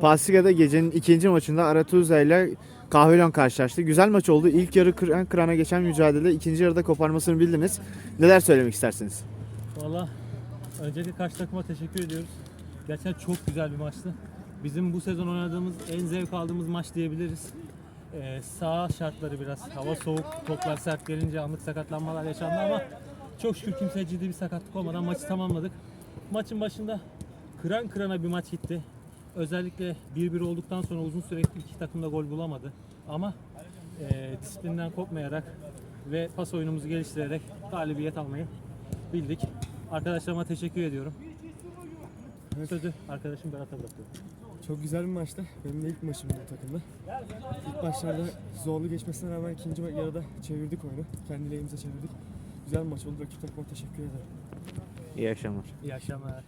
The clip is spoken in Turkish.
Pasiga'da gecenin ikinci maçında Aratuzza ile Kahvelon karşılaştı. Güzel maç oldu. İlk yarı kıran kırana geçen mücadele ikinci yarıda koparmasını bildiniz. Neler söylemek istersiniz? Valla öncelikle karşı takıma teşekkür ediyoruz. Gerçekten çok güzel bir maçtı. Bizim bu sezon oynadığımız en zevk aldığımız maç diyebiliriz. Ee, sağ şartları biraz hava soğuk, toplar sert gelince anlık sakatlanmalar yaşandı ama çok şükür kimseye ciddi bir sakatlık olmadan maçı tamamladık. Maçın başında kıran kırana bir maç gitti. Özellikle 1-1 olduktan sonra uzun süre iki takım da gol bulamadı. Ama e, disiplinden kopmayarak ve pas oyunumuzu geliştirerek galibiyet almayı bildik. Arkadaşlarıma teşekkür ediyorum. Sözü arkadaşım Berat'a bırakıyorum. Çok güzel bir maçtı. Benim de ilk maçım bu takımda. İlk başlarda zorlu geçmesine rağmen ikinci yarıda çevirdik oyunu. Kendi lehimize çevirdik. Güzel bir maç oldu. Rakip takıma teşekkür ederim. İyi akşamlar. İyi akşamlar.